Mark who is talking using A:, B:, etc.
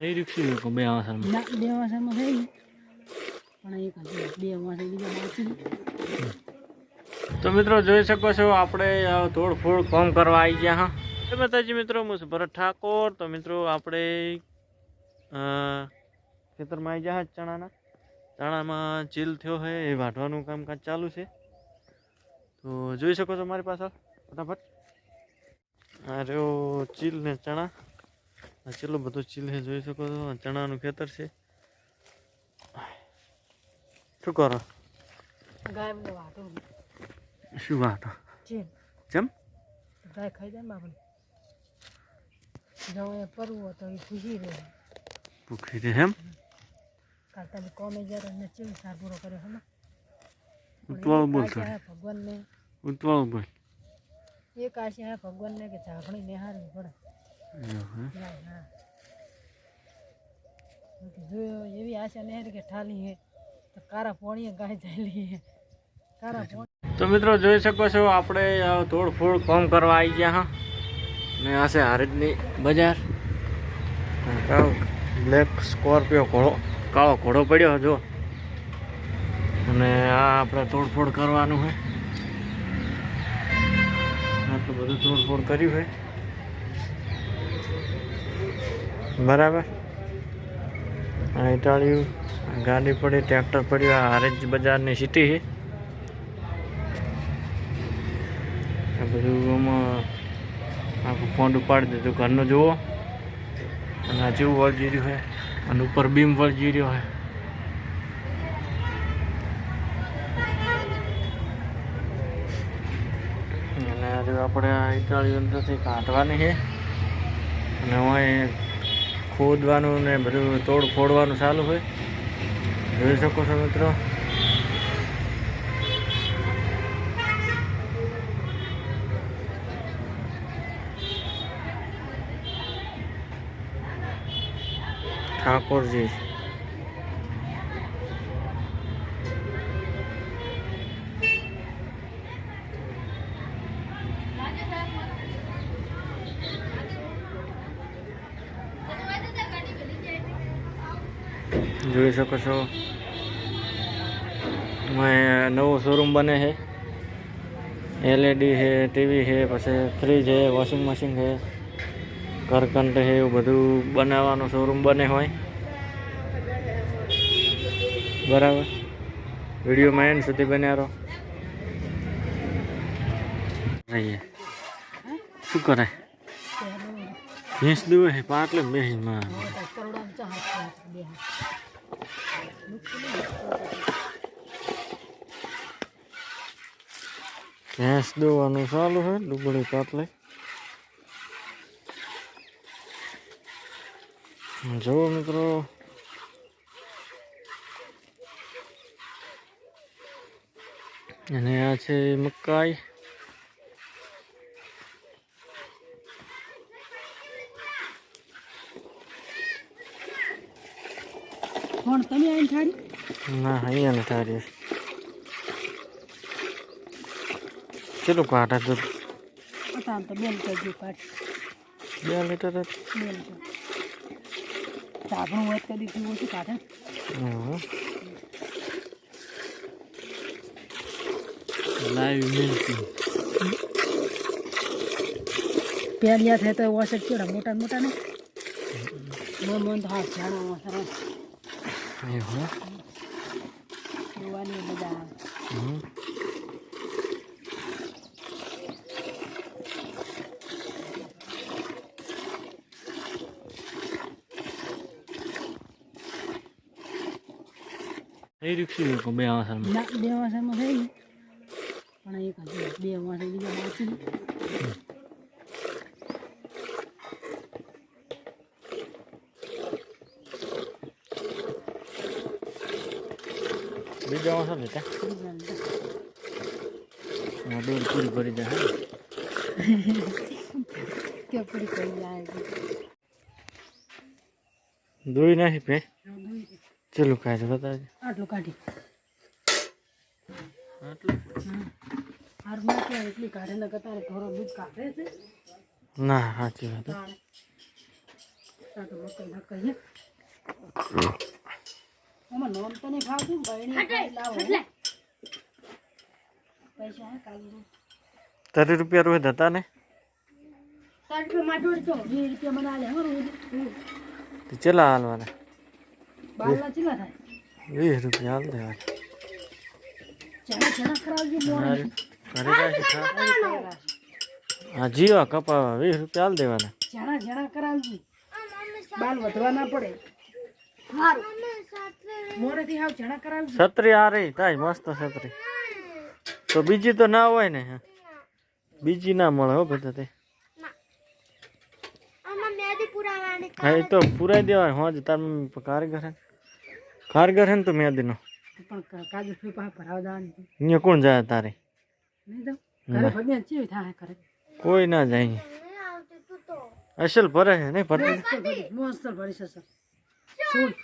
A: થઈ રીક્ષી લોકો બે આસર
B: ના બે વાસણમાં થઈ ગયું પણ એક હજુ બે વાસણ બીજા બાકી
A: તો મિત્રો જોઈ શકો છો, આપણે તોડફોડ કામ કરવા આવી ગયા, હા. તો માતાજી મિત્રો, હું છું ભરત ઠાકોર. તો મિત્રો, આપણે ખેતરમાં આવી ગયા ચણાના. ચણામાં ચીલ થયો છે એ વાઢવાનું કામકાજ ચાલુ છે. તો જોઈ શકો છો મારી પાછળ, ફટાફટ. અરે ચીલ ને ચણા. આ ચેલો બધો ચીલ જોઈ શકો છો. ચણાનું ખેતર છે. શું કરો? શું
B: વાત
A: જેમ.
B: ગાય ખાઈ જાય ને બાપને જો એ પરવું હોય તો એ ખુશી રહે.
A: ભૂખી રહે એમ?
B: કાલ તમે કોમે જ્યારે ને ચેવું સાર પૂરો કર્યો હમ
A: ઉતવાળું બોલ
B: ભગવાનને.
A: ઉતવાળું બોલ.
B: એક આશા હા ભગવાનને કે ઝાકણી નિહાળવી પડે.
A: એવી
B: આશા કે ઠાલી હે તો કારા પોણીએ ગાય જાયલી હે કારા
A: તો મિત્રો જોઈ શકો છો આપણે તોડફોડ કોમ કરવા આવી ગયા હા. ને આ છે હારીજની બજાર. બ્લેક સ્કોર્પિયો ઘોડો. કાળો ઘોડો પડ્યો જો અને આ આપણે તોડફોડ કરવાનું છે. આટલું બધું તોડફોડ કર્યું છે. બરાબર. ઇટાળ્યું ગાડી પડી, ટ્રેક્ટર પડ્યું આ હારીજ બજારની સિટી છે. આ બધું આમાં આખું ફોન ઉપાડી દીધું, ઘરનું જુઓ. અને આ જેવું વળજી રહ્યું છે. અને ઉપર બીમ વળજી રહ્યો છે. અને આજે આપણે આ ઇટાળી અંદરથી કાઢવાની છે. અને હું ખોદવાનું ને બધું તોડ ફોડવાનું ચાલુ હોય. જોઈ શકો છો મિત્રો. ઠાકોરજી. જોઈ શકો છો. નવો શોરૂમ બને છે. એલઈડી છે ટીવી છે, પછી ફ્રીજ છે વોશિંગ મશીન છે કરકંટ છે, એવું બધું બનાવવાનો શોરૂમ બને હોય. બરાબર? વિડીયોમાં એન્ડ સુધી બન્યા રહો. રહીએ શું કરે? ભેંસ દુવે પાટલે
B: ચા
A: ભેંસ દોવાનું ચાલુ છે ડુબળી પાટલે જુઓ મિત્રો અને આ છે મકાઈ.
B: કોણ? તમે આવીને ઠાડી
A: ના અહીંયા ને ચલો કાઢા દૂધ
B: હતા તો બેન કરજો કાઢ
A: બે લીટર જ?
B: બેન સાબણ હોય કદી પીવું ઓછું કાઢે.
A: લાઈવ મિલ્કી
B: પેલિયા થાય તો વોસેટ કેવડા મોટા મોટા ને. મન મન તો હા જાણવા સરસ.
A: એવું હે?
B: જોવાની મજા આવે
A: હમ. એ રીક્ષી લોકો બે આસનમાં
B: ના બે વાસણમાં થઈ ગયું પણ એક હજુ બે વાસણ બીજા બાકી
A: બીજા
B: ઓછો
A: હા ડોલ પૂરી ભરી જાય
B: કે પૂરી કરી જાય.
A: દોઈ નાખી પે ચલો છે બતાવજે
B: આટલું કાઢી
A: આટલું
B: હારમાં કે એટલી કાઢે ને કતારે થોડો દૂધ કાઢે છે
A: ના સાચી વાત.
B: તો મકઈ ના કહીએ આમાં નોમ તો નહીં ખાવતું બહેણી ખાઈ લાવો પૈસા હે કાલી
A: ત્રીસ રૂપિયા રોજ હતા ને
B: સાઠ રૂપિયા માં જોડતો વીસ રૂપિયા મને આલે હો રોજ
A: તો ચેલા હાલવાના
B: બારલા ચીલા થાય
A: વીસ રૂપિયા હાલ દેવાના
B: ચણા ચણા કરાવજો મોડે
A: ઘરે રાખી ખા હા જીવા કપાવા વીસ રૂપિયા હાલ દેવાના
B: ચણા ચણા કરાવજો બાલ વધવા ના પડે
A: છત્રી આ રહી તાય મસ્ત છત્રી. તો બીજી તો ના હોય ને બીજી ના મળે હો બધા તે. હા એ તો પુરાઈ દેવાય હોજ તાર મમ્મી કારગર કારીગર હે. કારીગર હે ને તો મેદીનો.
B: પણ કા- કાજુ ફી પાસે ભરાવા દેવાની
A: અહીંયા કોણ જાય તારે?
B: નહીં તો? ઘરે ભજ્યા ચેવી થાય કરે
A: કોઈ ના જાય. અસલ ભરે હે નહીં ભરતી?
B: મસ્ત ભરી છે સર. છોડ